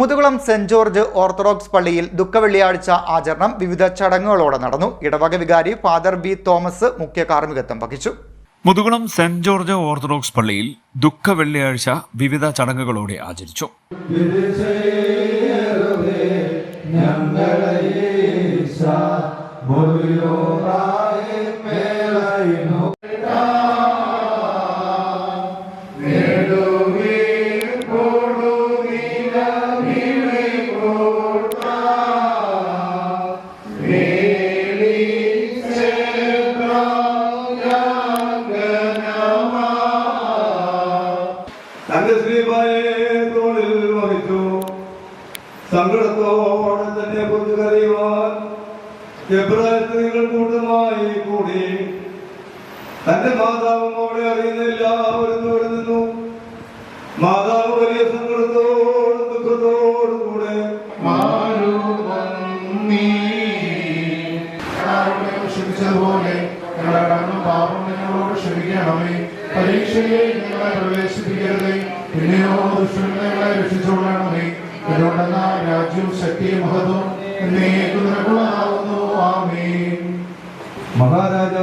Muthukulam saint George orthodox പള്ളിയിൽ ദുഃഖവെള്ളിയാഴ്ച ആചരണം. വിവിധ ചടങ്ങുകളോടെ നടന്നു. ഇടവക വികാരി ഫാദർ ബി തോമസ് മുഖ്യ കാർമ്മികത്വം വഹിച്ചു. മുതുകുളം സെന്റ് ജോർജ് ഓർത്തഡോക്സ് പള്ളിയിൽ ദുഃഖ വെള്ളിയാഴ്ച വിവിധ ചടങ്ങുകളോടെ ആചരിച്ചു. ശ്രീഭായെ തോളിൽ വഹിച്ചു. സങ്കടത്തോടെ തന്നെ കൊന്നു കരയുവാൻ എബ്രായ സ്ത്രീകൾ കൂട്ടമായി കൂടി. തന്റെ മാതാവും അവളെ അറിയുന്ന എല്ലാവരും ദൂരെ നിന്നു. മാതാവ് വലിയ സങ്കടത്തോടും ദുഃഖത്തോടും കൂടെ ക്ഷമിച്ചതുപോലെ ഞങ്ങളുടെ കടന്നും പാപം ഞങ്ങളോട് ക്ഷമിക്കണമേ. പരീക്ഷയെ ഞങ്ങളെ പ്രവേശിപ്പിക്കരുതേ. പിന്നെയോ ദുഷ്ടങ്ങളെ ഞങ്ങളെ രക്ഷിച്ചുകൊള്ളണമേ. അതുകൊണ്ടെന്ന രാജ്യവും ശക്തിയും മഹത്വം എന്നേക്കും ആമേ മഹാരാജ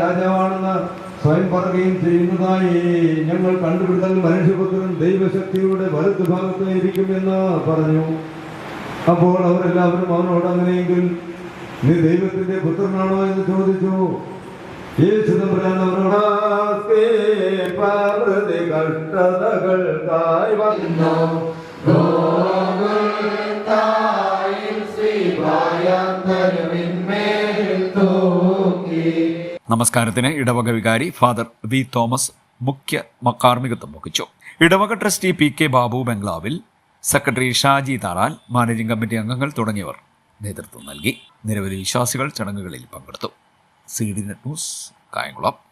രാജാവാണെന്ന് സ്വയം പറയുകയും ചെയ്യുന്നതായി ഞങ്ങൾ കണ്ടുപിടുത്തൽ മനുഷ്യപുത്രൻ ദൈവശക്തിയുടെ വലുത് ഭാഗത്ത് ഇരിക്കുമെന്ന് പറഞ്ഞു. അപ്പോൾ അവരെല്ലാവരും അവനോട് അങ്ങനെയെങ്കിൽ നീ ദൈവത്തിന്റെ പുത്രനാണോ എന്ന് ചോദിച്ചു. യേശു തമ്പുരാൻ അവരോട് കഷ്ടതകൾക്കായി വന്നു. നമസ്കാരത്തിന് ഇടവക വികാരി ഫാദർ വി തോമസ് മുഖ്യ കാർമ്മികത്വം വഹിച്ചു. ഇടവക ട്രസ്റ്റി പി കെ ബാബു ബംഗ്ലാവിൽ സെക്രട്ടറി ഷാജി താറാൻ മാനേജിംഗ് കമ്മിറ്റി അംഗങ്ങൾ തുടങ്ങിയവർ. നേതൃത്വം നൽകി. നിരവധി വിശ്വാസികൾ ചടങ്ങുകളിൽ പങ്കെടുത്തു. C D net news Kayamkulam.